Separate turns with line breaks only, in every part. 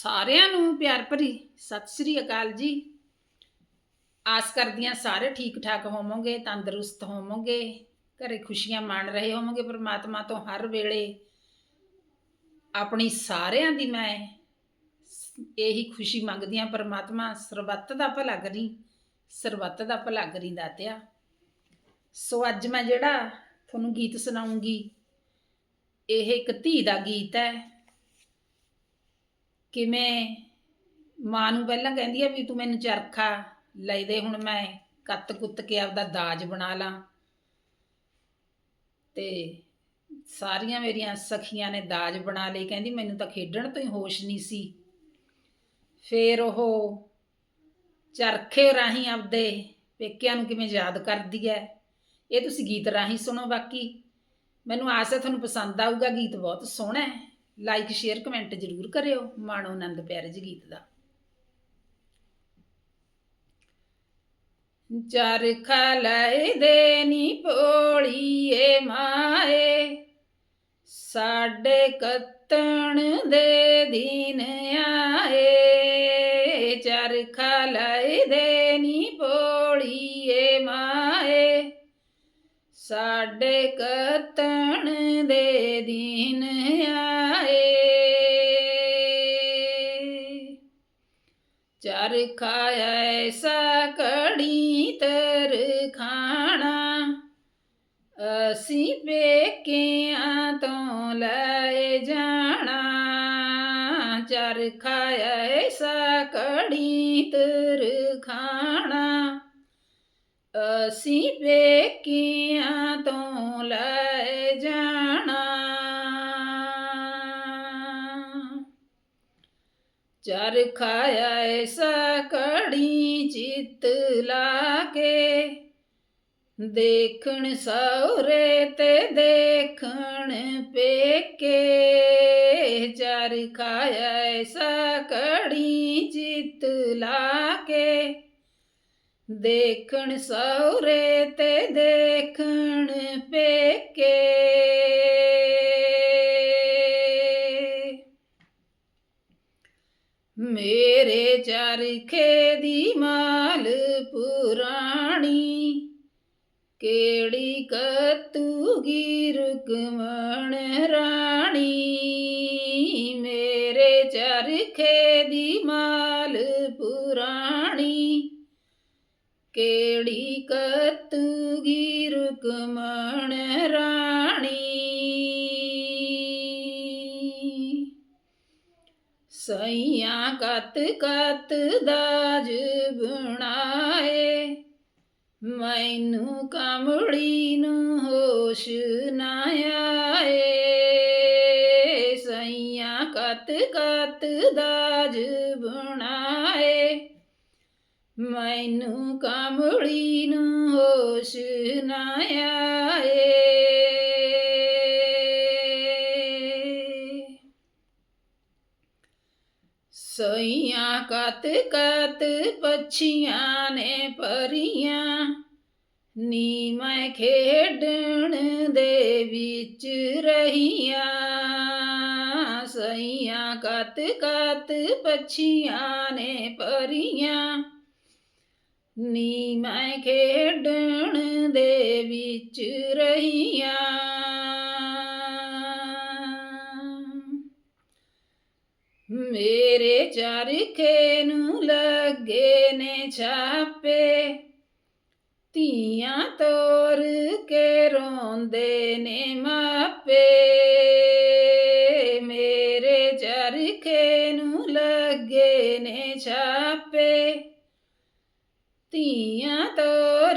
ਸਾਰਿਆਂ ਨੂੰ ਪਿਆਰ ਭਰੀ ਸਤਿ ਸ੍ਰੀ ਅਕਾਲ ਜੀ। ਆਸ ਕਰਦੀਆਂ ਸਾਰੇ ਠੀਕ ਠਾਕ ਹੋਵੋਗੇ, ਤੰਦਰੁਸਤ ਹੋਵੋਗੇ, ਘਰੇ ਖੁਸ਼ੀਆਂ ਮਾਣ ਰਹੇ ਹੋਵੋਗੇ ਪਰਮਾਤਮਾ ਤੋਂ ਹਰ ਵੇਲੇ। ਆਪਣੀ ਸਾਰਿਆਂ ਦੀ ਮੈਂ ਇਹੀ ਖੁਸ਼ੀ ਮੰਗਦੀ ਹਾਂ, ਪਰਮਾਤਮਾ ਸਰਬੱਤ ਦਾ ਭਲਾ ਕਰੀ, ਸਰਬੱਤ ਦਾ ਭਲਾ ਕਰੀ ਦਾਤਿਆ। ਸੋ ਅੱਜ ਮੈਂ ਜਿਹੜਾ ਤੁਹਾਨੂੰ ਗੀਤ ਸੁਣਾਉਂਗੀ, ਇਹ ਇੱਕ ਧੀ ਦਾ ਗੀਤ ਹੈ। ਕਿਵੇਂ ਮਾਂ ਨੂੰ ਪਹਿਲਾਂ ਕਹਿੰਦੀ ਆ ਵੀ ਤੂੰ ਮੈਨੂੰ ਚਰਖਾ ਲੈ ਦੇ, ਹੁਣ ਮੈਂ ਕੱਤ ਕੁੱਤ ਕੇ ਆਪਦਾ ਦਾਜ ਬਣਾ ਲਾਂ। ਤੇ ਸਾਰੀਆਂ ਮੇਰੀਆਂ ਸਖੀਆਂ ਨੇ ਦਾਜ ਬਣਾ ਲਈ, ਕਹਿੰਦੀ ਮੈਨੂੰ ਤਾਂ ਖੇਡਣ ਤੋਂ ਹੀ ਹੋਸ਼ ਨਹੀਂ ਸੀ। ਫੇਰ ਉਹ ਚਰਖੇ ਰਾਹੀਂ ਆਪਦੇ ਪੇਕਿਆਂ ਨੂੰ ਕਿਵੇਂ ਯਾਦ ਕਰਦੀ ਹੈ ਇਹ ਤੁਸੀਂ ਗੀਤ ਰਾਹੀਂ ਸੁਣੋ ਬਾਕੀ। ਮੈਨੂੰ ਆਸ ਹੈ ਤੁਹਾਨੂੰ ਪਸੰਦ ਆਊਗਾ, ਗੀਤ ਬਹੁਤ ਸੋਹਣਾ ਹੈ ਲਾਈਕ ਸ਼ੇਅਰ ਕਮੈਂਟ ਜ਼ਰੂਰ ਕਰਿਓ, ਮਾਣੋ ਆਨੰਦ ਪਿਆਰੇ ਜੀ ਗੀਤ ਦਾ। ਚਰਖਾ ਲੈ ਦੇ ਨੀ ਪੋਲੀਏ ਮਾਏ, ਸਾਡੇ ਕੱਤਣ ਦੇ ਦਿਨ ਆਏ। ਚਰਖਾ ਲੈ ਦੇ ਨੀ ਪੋਲੀਏ ਮਾਏ, ਸਾਡੇ ਕੱਤਣ ਚਰਖਾ ਐਸਾ ਕੜੀ ਤਰ ਖਾਣਾ। ਅਸੀਂ ਪੇਕਿਆਂ ਤੋਂ ਲੈ ਜਾਣਾ। ਚਰਖਾ ਐਸਾ ਕੜੀ ਤਰ ਖਾਣਾ। ਅਸੀਂ ਪੇਕਿਆਂ ਤੋਂ ਲੈ ਜਾਣਾ। ਚਰਖਾ ਐਸਾ ਕੜੀ ਚਿੱਤ ਲਾ ਕੇ। ਦੇਖਣ ਸੌਰੇ ਤੇ ਦੇਖਣ ਪੇਕੇ ਚਰਖਾ ਐਸਾ ਕੜੀ ਚਿੱਤ ਲਾ ਕੇ। ਦੇਖਣ ਸੌਰੇ ਤੇ ਦੇਖਣ ਪੇਕੇ। ਮੇਰੇ ਚਰਖੇ ਦੀ ਮਾਲ ਪੁਰਾਣੀ ਕਿਹੜੀ ਕਤੂਗੀ ਰੁਕਮਣ ਰਾਣੀ? ਮੇਰੇ ਚਰਖੇ ਦੀ ਮਾਲ ਪੁਰਾਣੀ ਕਿਹੜੀ ਕਤੂਗੀ ਰੁਕਮਣ ਰਾਣੀ? ਸਈਆਂ ਕਤ ਕਤ ਦਾਜ ਬਣਾਏ। ਮੈਨੂੰ ਕਮੜੀ ਨੂੰ ਹੋਸ਼ ਨਾ ਆਏ। ਸਈਆਂ ਕਤ ਕਤ ਦਾਜ ਬਣਾਏ। ਮੈਨੂੰ ਕਮੜੀ ਨੂੰ ਹੋਸ਼ ਨਾ ਆਏ। ਸਈਆਂ ਕਤ ਕਤ ਪਛੀਆਂ ਨੇ ਪਰੀਆਂ। ਨੀ ਮੈਂ ਖੇਡਣ ਦੇ ਵਿੱਚ ਰਹੀਆਂ। ਸਈਆਂ ਕਤ ਕਤ ਪਛੀਆਂ ਨੇ ਪਰੀਆਂ। ਨੀ ਮੈਂ ਖੇਡਣ ਦੇ ਵਿੱਚ ਰਹੀਆਂ। ਮੇਰੇ ਚਰਖੇ ਨੂੰ ਲੱਗੇ ਨੇ ਛਾਪੇ। ਧੀਆਂ ਤੋਰ ਕੇ ਰੋਂਦੇ ਨੇ ਮਾਪੇ। ਮੇਰੇ ਚਰਖੇ ਨੂੰ ਲੱਗੇ ਨੇ ਛਾਪੇ। ਧੀਆਂ ਤੋਰ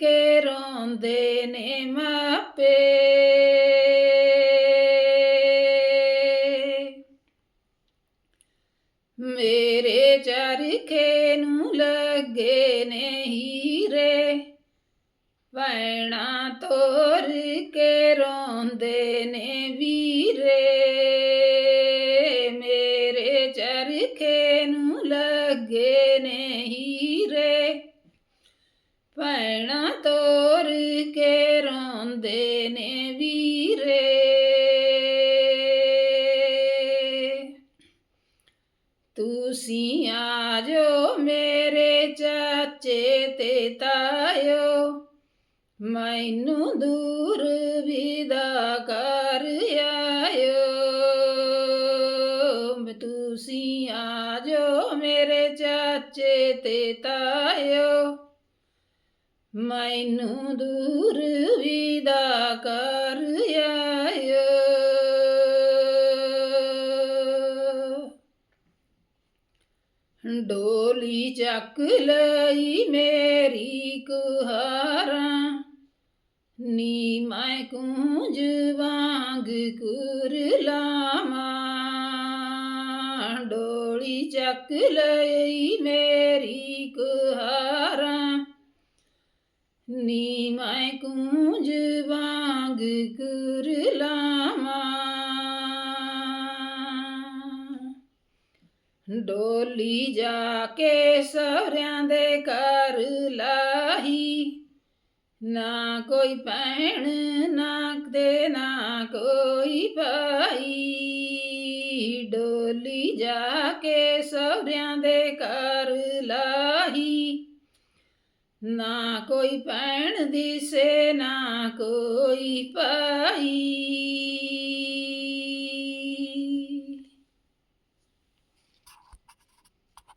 ਕੇ ਰੋਂਦੇ ਨੇ ਮਾਪੇ। ਮੇਰੇ ਚਰਖੇ ਨੂੰ ਲੱਗੇ ਨੇ ਹੀਰੇ ਵੈਣਾ ਤੋਰ ਕੇ ਰੋਂਦੇ ਨੇ ਵੀਰੇ। ਮੇਰੇ ਚਰਖੇ ਨੂੰ ਲੱਗੇ ਨੇ ਹੀਰੇ ਭੈਣਾ ਤੋਰ ਕੇ ਰੋਂਦੇ ਨੇ ਵੀਰੇ। ਤੇ ਤਾਇਓ, ਮੈਨੂੰ ਦੂਰ ਵਿਦਾ ਕਰ ਆਇਓ। ਤੁਸੀਂ ਆ ਜੋ ਮੇਰੇ ਚਾਚੇ ਤੇ ਤਾਇਓ, ਮੈਨੂੰ ਦੂਰ ਵਿਦਾ ਕਰ ਆਇਓ। ਡੋਲੀ ਚੱਕ ਲਈ ਮੇਰੀ ਕੁਹਾਰਾਂ। ਨੀ ਮੈਂ ਕੁੰਜ ਵਾਂਗ ਕੁਰਲਾਵਾਂ ਡੋਲੀ ਚੱਕ ਲਈ ਮੇਰੀ ਕੁਹਾਰਾਂ। ਨੀ ਮੈਂ ਕੁੰਜ ਵਾਂਗ ਕੁਰਲਾਵਾਂ ਡੋਲੀ ਜਾ ਕੇ ਸਹੁਰਿਆਂ ਦੇ ਘਰ ਲਾਹੀ ਨਾ ਕੋਈ ਭੈਣ ਨਾ ਤੇ ਨਾ ਕੋਈ ਭਾਈ ਡੋਲੀ ਜਾ ਕੇ ਸਹੁਰਿਆਂ ਦੇ ਘਰ ਲਾਹੀ ਨਾ ਕੋਈ ਭੈਣ ਦਿਸੇ ਨਾ ਕੋਈ ਭਾਈ